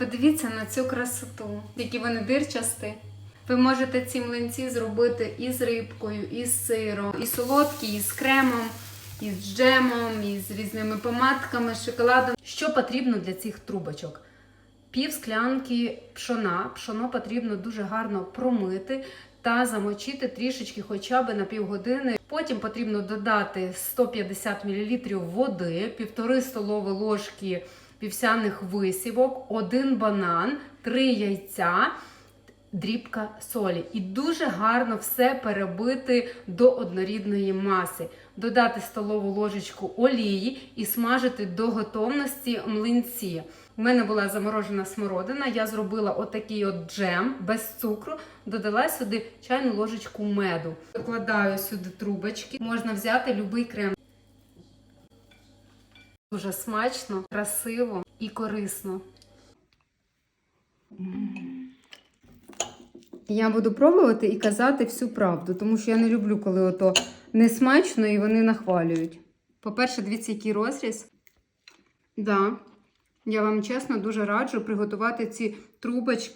Подивіться на цю красоту, які вони дирчасті. Ви можете ці млинці зробити і з рибкою, і з сиром, і солодкі, і з кремом, і з джемом, і з різними помадками, з шоколадом. Що потрібно для цих трубочок? Пів склянки пшона. Пшоно потрібно дуже гарно промити та замочити трішечки хоча б на півгодини. Потім потрібно додати 150 мл води, півтори столові ложки вівсяних висівок, один банан, три яйця, дрібка солі. І дуже гарно все перебити до однорідної маси. Додати столову ложечку олії і смажити до готовності млинці. У мене була заморожена смородина, я зробила отакий от джем без цукру, додала сюди чайну ложечку меду. Докладаю сюди трубочки, можна взяти будь-який крем. Дуже смачно, красиво і корисно. Я буду пробувати і казати всю правду, тому що я не люблю, коли ото не смачно і вони нахвалюють. По-перше, дивіться, який розріз. Да. Я вам чесно дуже раджу приготувати ці трубочки